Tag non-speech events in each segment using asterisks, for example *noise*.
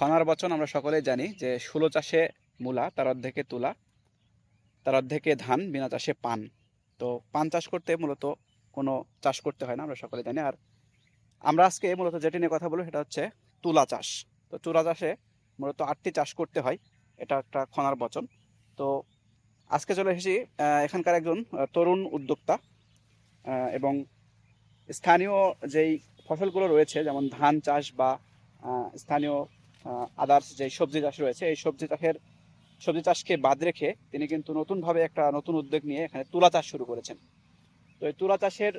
খনার বচন আমরা সকলেই জানি যে ষোলো চাষে মূলা, তার অর্ধেকে তুলা, তার অর্ধেকে ধান, বিনা চাষে পান। তো পান চাষ করতে মূলত কোনো চাষ করতে হয় না, আমরা সকলে জানি। আর আমরা আজকে মূলত যেটি নিয়ে কথা বলব সেটা হচ্ছে তুলা চাষ। তো তুলা চাষে মূলত আটটি চাষ করতে হয়, এটা একটা খনার বচন। তো আজকে চলে এসেছি এখানকার একজন তরুণ উদ্যোক্তা এবং স্থানীয় যেই ফসলগুলো রয়েছে, যেমন ধান চাষ বা স্থানীয় আদার্স যে সবজি চাষ রয়েছে এই সবজি চাষের সবজি চাষকে বাদ রেখে তিনি কিন্তু নতুনভাবে একটা নতুন উদ্যোগ নিয়ে এখানে তুলা চাষ শুরু করেছেন। তো এই তুলা চাষের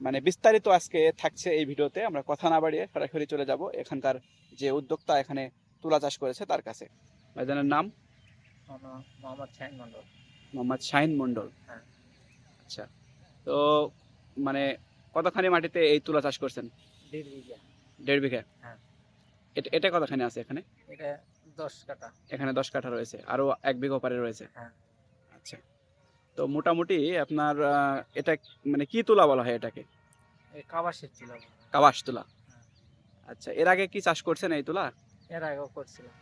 মানে বিস্তারিত আজকে থাকছে এই ভিডিওতে আমরা কথা না বাড়িয়ে সরাসরি চলে যাব এখানকার যে উদ্যোক্তা এখানে তুলা চাষ করেছে তার কাছে। ভাইজানের নাম? মোহাম্মদ শাহিন মন্ডল মোহাম্মদ শাহিন মন্ডল হ্যাঁ। আচ্ছা। তো মানে কতখানি মাটিতে এই তুলা চাষ করছেন? দেড় বিঘা। দেড় বিঘা? হ্যাঁ। এটা এটা কতখানি আছে এখানে? এটা দশ কাটা এখানে দশ কাঠা রয়েছে আরও এক বিঘা পারে রয়েছে? হ্যাঁ। আচ্ছা। তো মোটামুটি আপনার এটা মানে কি তুলা বলা হয় এটাকে? কাবাসের ছিল কাবাস তুলা। হ্যাঁ। আচ্ছা এর আগে কি চাষ করছেন এই তুলা? এর আগেও করছিলাম।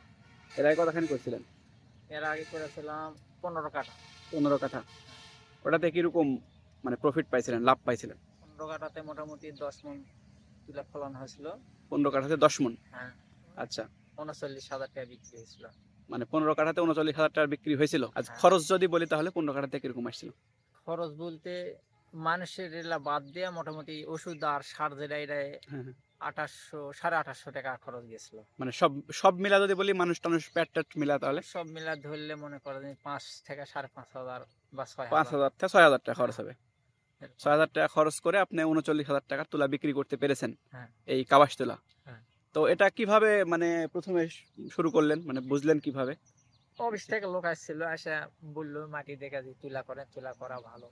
এর আগে কতখানি করছিলেন? এর আগে করেছিলাম পনেরো কাটা পনেরো কাঠা। ওটাতে কীরকম মানে প্রফিট পাইছিলেন লাভ পাইছিলেন? পনেরো কাটাতে মোটামুটি দশ মন তুলা ফলন হয়েছিল। পনেরো কাঠাতে দশ মন হ্যাঁ। আচ্ছা। উনচল্লিশ হাজার টাকা বিক্রি হয়েছিল। মানে পনেরো কাঠাতে উনচল্লিশ হাজার টাকার বিক্রি হয়েছিল? আজ হ্যাঁ। খরচ যদি বলি তাহলে পনেরো কাঠাতে কীরকম আসছিল? খরচ বলতে মানুষের এলা বাদ দিয়ে মোটামুটি ওষুধ আর সার যেটা এটা হ্যাঁ, হ্যাঁ। আঠাশশো সাড়ে আঠাশশো টাকা খরচ গেছিল। মানে সব সব মিলা যদি বলি মানুষ টানুষ প্যাট ট্যাট মিলা তাহলে? সব মিলা ধরলে মনে করেন পাঁচ থেকে সাড়ে পাঁচ হাজার বা ছয় পাঁচ হাজার। থেকে ছয় হাজার টাকা খরচ হবে। ছয় হাজার টাকা খরচ করে আপনি উনচল্লিশ হাজার টাকা তুলা বিক্রি করতে পেরেছেন। এই কাবাস তুলা। তো এটা কীভাবে মানে প্রথমে শুরু করলেন? মানে বুঝলেন কীভাবে? অফিস থেকে লোক আসছিল আসা বলল মাটি দেখা যে তুলা করে তুলা করা ভালো।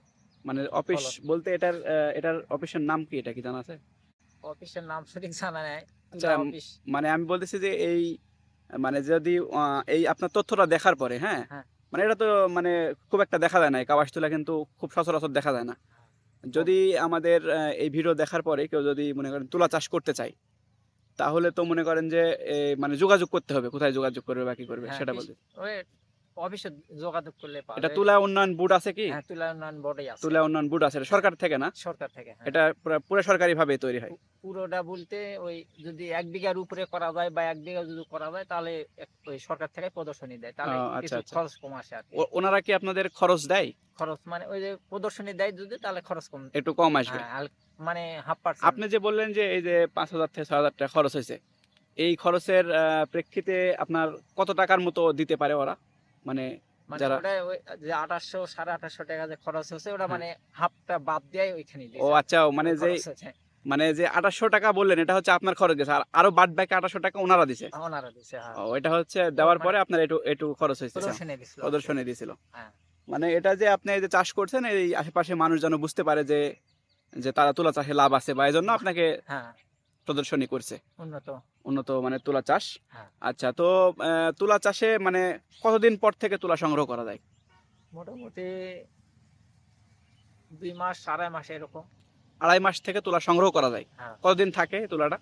মানে অফিস বলতে এটার এটার অফিসের নাম কি? এটা কি জানা আছে? অফিসের নাম সঠিক জানা নাই আচ্ছা, অফিস মানে আমি বলতেছি যে এই মানে যদি এই আপনার তথ্যটা দেখার পরে হ্যাঁ? হ্যাঁ। মানে এটা তো মানে খুব একটা দেখা যায় না কাবাস তুলা কিন্তু খুব সচরাচর দেখা যায় না। যদি আমাদের এই ভিডিও দেখার পরে কেউ যদি মনে করেন তুলা চাষ করতে চায় তাহলে তো মনে করেন যে মানে যোগাযোগ করতে হবে কোথায় যোগাযোগ করবে বাকি করবে হ্যাঁ, সেটা বলতে। অফিসে যোগাযোগ করলে এটা তুলা উন্নয়ন বোর্ড আছে কি? হ্যাঁ তুলা উন্নয়ন বোর্ডে আছে। তুলা উন্নয়ন বোর্ড আছে সরকার থেকে না? সরকার থেকে হ্যাঁ। এটা পুরো সরকারি ভাবে তৈরি হয়। পুরোটা বলতে ওই যদি এক বিঘার উপরে করা যায় বা এক বিঘা যদি করা যায় তাহলে ওই সরকার থেকে প্রদর্শনী দেয়। তাহলে আচ্ছা, কিছু আচ্ছা। খরচ কম আসে আর ওনারা কি আপনাদের খরচ দেয়? খরচ মানে ওই যে প্রদর্শনী দেয় যদি তাহলে খরচ কম। একটু কম আসবে। হ্যাঁ, মানে হাফ পার্সেন্ট আপনি যে বললেন যে এই যে পাঁচ হাজার থেকে ছয় হাজার টাকা খরচ হয়েছে এই খরচের প্রেক্ষিতে আপনার কত টাকার মতো দিতে পারে ওরা? মানে মানে যারা- যে আঠাশশো সাড়ে আঠাশশো টাকা যে খরচ হচ্ছে ওটা হ্যাঁ। মানে হাফটা বাদ দিয়ে ওইখানে ও আচ্ছা মানে যে মানে যে আঠাশশো টাকা বললেন এটা হচ্ছে আপনার খরচ গেছে আর আরও বাদ বাকি আঠাশশো টাকা ওনারা দিছে। ওনারা দিছে হ্যাঁ। ও এটা হচ্ছে দেওয়ার পরে আপনার একটু একটু খরচ হয়েছে প্রদর্শনী দিয়েছিল হ্যাঁ। মানে এটা যে আপনি যে চাষ করছেন এই আশেপাশে মানুষ যেন বুঝতে পারে যে যে তারা তুলা চাষে লাভ আছে বা এই জন্য আপনাকে হ্যাঁ। প্রদর্শনী করছে। উন্নত। উন্নত মানে তুলা চাষ। হ্যাঁ। আচ্ছা তো তুলা চাষে মানে কতদিন পর থেকে তুলা সংগ্রহ করা যায়? মোটামুটি দুই মাস আড়াই মাস এরকম। আড়াই মাস থেকে তুলা সংগ্রহ করা যায়। হ্যাঁ। কতদিন থাকে তুলাটা?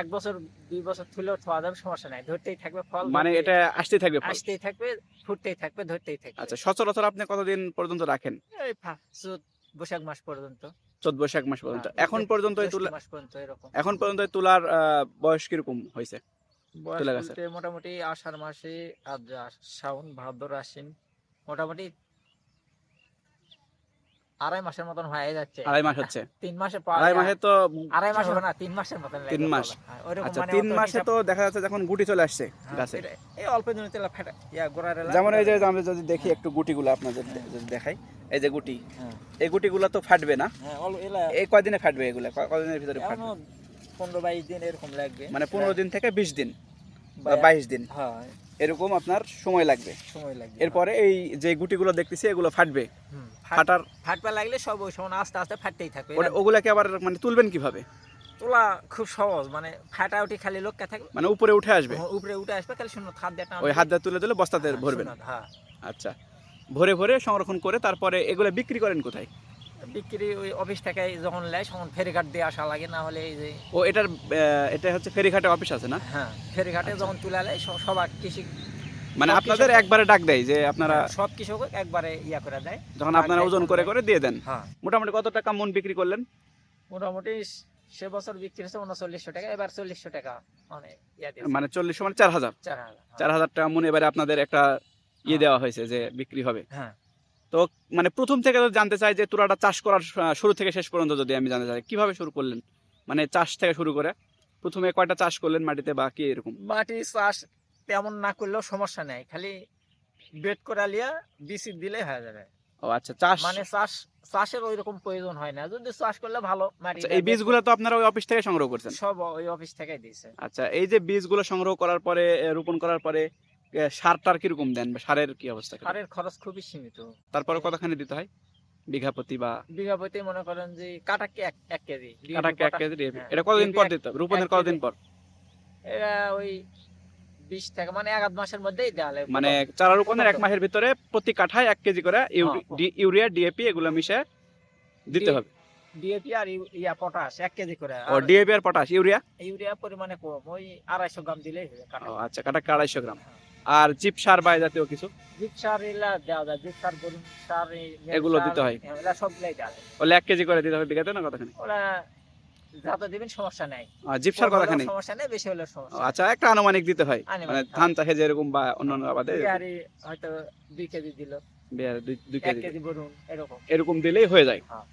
এক বছর দুই বছর থুলেও থোয়া যাবে সমস্যা নাই। ধরতেই থাকবে ফল মানে এটা আসতে থাকবে। আসতেই থাকবে ফুটতেই থাকবে ধরতেই থাকবে। আচ্ছা সচরাচর আপনি কতদিন পর্যন্ত রাখেন? বৈশাখ মাস পর্যন্ত। চোদ্দ বৈশাখ মাস পর্যন্ত। হ্যাঁ, এখন পর্যন্ত মাস পর্যন্ত এরকম। এখন পর্যন্ত তুলার আহ, বয়স কীরকম হয়েছে? মোটামুটি আষাঢ় মাসে আর শ্রাবণ ভাদ্র আশ্বিন। মোটামুটি আড়াই মাসের মতন হয়ে যাচ্ছে। আড়াই মাস হচ্ছে। *laughs* তিন মাসে আড়াই মাসে তো আড়াই মাস হবে না তিন মাসের মতন তিন মাস। হ্যাঁ, আচ্ছা মানে তিন মাসে তো দেখা যাচ্ছে যখন গুটি চলে আসছে হ্যাঁ, গাছে। এই অল্প দিনে তেলা ফেটা ইয়া গোড়ার যেমন এই যে আমরা যদি দেখি একটু গুটিগুলো আপনাদের। যদি দেখাই এই যে গুটি হ্যাঁ, এই গুটিগুলো তো ফাটবে না? এই কয়দিনে ফাটবে এগুলো? ক- কদিনের ভিতরে ফাটবে? পনেরো বাইশ দিন এরকম লাগবে। মানে পনেরো দিন থেকে বিশ দিন বা বাইশ দিন। এরকম আপনার সময় লাগবে। সময় লাগবে। এরপরে এই যে গুটিগুলো দেখতেছি এগুলো ফাটবে। ফাটার ফাটবা লাগলে সব ওই সময় আস্তে আস্তে ফাটতেই থাকবে। ওগুলাকে আবার মানে তুলবেন কীভাবে? তোলা খুব সহজ মানে ফাটা উঠি খালি লোককে থাকবে। মানে উপরে উঠে আসবে? উপরে উঠে আসবে খালি শূন্য হাত দিয়ে ওই হাত দিয়ে তুলে তুলে বস্তাতে ভরবেন? হ্যাঁ। আচ্ছা। ভরে ভরে সংরক্ষণ করে তারপরে এগুলো বিক্রি করেন কোথায়? বিক্রি ওই অফিস থেকে যখন নেয় তখন ফেরিঘাট দিয়ে আসা লাগে না হলে এই যে ও এটার এটা হচ্ছে ফেরিঘাটে অফিস আছে না? হ্যাঁ ফেরিঘাটে যখন তুলে নেয় সবার কৃষি মানে আপনাদের একবারে ডাক দেয় যে আপনারা সব কৃষক একবারে ইয়া করে দেয়। যখন আপনারা ওজন করে করে দিয়ে দেন? হ্যাঁ। মোটামুটি কত টাকা মন বিক্রি করলেন? মোটামুটি সে বছর বিক্রি হচ্ছে উনচল্লিশশো টাকা এবার চল্লিশশো টাকা মানে মানে চল্লিশ মানে চার হাজার। চার হাজার হ্যাঁ। টাকা মন এবারে আপনাদের একটা ইয়ে হ্যাঁ। দেওয়া হয়েছে যে বিক্রি হবে। হ্যাঁ। তো মানে প্রথম থেকে যদি জানতে চাই যে তুলাটা চাষ করার শুরু থেকে শেষ পর্যন্ত যদি আমি জানতে চাই কীভাবে শুরু করলেন? মানে চাষ থেকে শুরু করে প্রথমে কয়টা চাষ করলেন মাটিতে বা কি এরকম? মাটি চাষ তেমন না করলেও সমস্যা নেই খালি বেড করা লিয়া বিসি দিলে হয়ে যাবে। ও আচ্ছা চাষ মানে চাষ চাষের ওই রকম প্রয়োজন হয় না যদি চাষ করলে ভালো মাটি আচ্ছা, এই বীজগুলো তো আপনারা ওই অফিস থেকে সংগ্রহ করছেন? সব ওই অফিস থেকেই দিয়েছে। আচ্ছা এই যে বীজগুলো সংগ্রহ করার পরে রোপণ করার পরে এ, সার টার কীরকম দেন? সারের কি অবস্থা সারের খরচ খুবই সীমিত। তারপরে কতখানি দিতে হয়? বিঘা প্রতি বা বিঘা প্রতি মনে করেন যে কাটা কি এক এক কেজি কাটা DAP এক কেজি হ্যাঁ, এটা কতদিন পর দিতে হবে? রোপণের কতদিন পর? এরা ওই বিশ টাকা মানে এক মাসের মধ্যেই দেওয়া লাগে মানে চারা রোপণের এক মাসের ভিতরে প্রতি কাঠায় এক কেজি করে হ্যাঁ, ডি- ইউরিয়া ডিএপি এগুলো মিশে দিতে হবে। ডিএপি আর ইয়া পটাশ এক কেজি করে। ও ডিএপি আর পটাশ ইউরিয়া? ইউরিয়া পরিমাণে কম ওই আড়াইশো গ্রাম দিলেই হবে কাটা। আচ্ছা কাটা আড়াইশো গ্রাম? আর জিপ সার বা জাতীয় কিছু? জিপ সার এগুলা দেওয়া যায় জিপ সার গরুর সার এগুলো দিতে হয়? হ্যাঁ, এগুলা সবগুলাই দেওয়া যায়। ওগুলো এক কেজি করে দিতে হবে বিঘাতে না কতখানি? ওরা যাতে দিবেন সমস্যা নাই। আর জিপ সার কম সমস্যা নেই বেশি হলে সমস্যা আচ্ছা একটা আনুমানিক দিতে হয়। মানে হ্যাঁ। ধান চাষে যেরকম বা অন্যান্য আবাদে বিহারি হয়তো দুই কেজি দিল। বিয়ার দুই দুই এক কেজি কেজি বরুন এরকম। এরকম দিলেই হয়ে যায়। হ্যাঁ।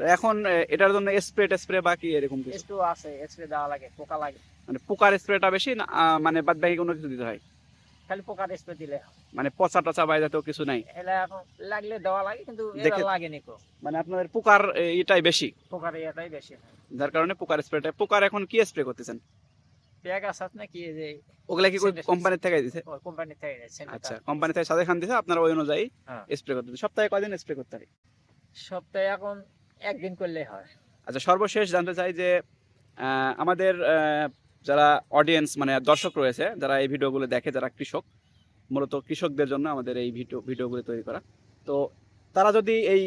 এখন এটার জন্য স্প্রে টেস্প্রে বা কি এরকম কিছু? একটু আছে স্প্রে দেওয়া লাগে পোকা লাগে। মানে পোকার স্প্রেটা বেশি মানে বাদ বাকি কোনো কিছু দিতে হয়? খালি পোকার স্প্রে দিলে মানে পচা টচা বা এই জাতীয় কিছু নাই। এলা লাগলে দেওয়া লাগে কিন্তু কো? মানে আপনাদের পোকার এটাই বেশি। পোকার ইয়েটাই বেশি যার কারণে পোকার স্প্রেটা পোকার এখন কি স্প্রে করতেছেন? পেঁয়াজ আছে নাকি এই যে ওগুলা কি Synthetic. থেকে দিছে? কোম্পানি থেকে আচ্ছা কোম্পানি থেকে সাজেশন দিছে আপনারা ওই অনুযায়ী হ্যাঁ। স্প্রে করতে সপ্তাহে কয়দিন স্প্রে করতে হয়? সপ্তাহে এখন একদিন করলেই হয়। আচ্ছা সর্বশেষ জানতে চাই যে আমাদের আহ, যারা অডিয়েন্স মানে দর্শক রয়েছে যারা এই ভিডিওগুলো দেখে যারা কৃষক মূলত কৃষকদের জন্য আমাদের এই ভিডিও ভিডিওগুলো তৈরি করা। তো তারা যদি এই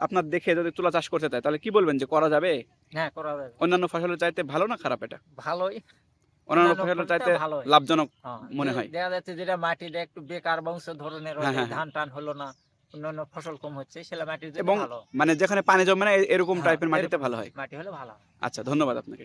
আপনার দেখে যদি তুলা চাষ করতে চায় তাহলে কি বলবেন যে করা যাবে? হ্যাঁ করা যাবে। অন্যান্য ফসলের চাইতে ভালো না খারাপ এটা? ভালোই। অন্যান্য ফসলের চাইতে লাভজনক হ্যাঁ, মনে হয়। দেখা যাচ্ছে যেটা মাটিটা একটু বেকার বংশ ধরনের হ্যাঁ, হয়, ধান টান হলো না অন্যান্য ফসল কম হচ্ছে সেটা মাটির জন্য এবং ভালো। মানে যেখানে পানি জমে না এরকম টাইপের মাটিতে ভালো হয়। মাটি হলে ভালো। আচ্ছা ধন্যবাদ আপনাকে।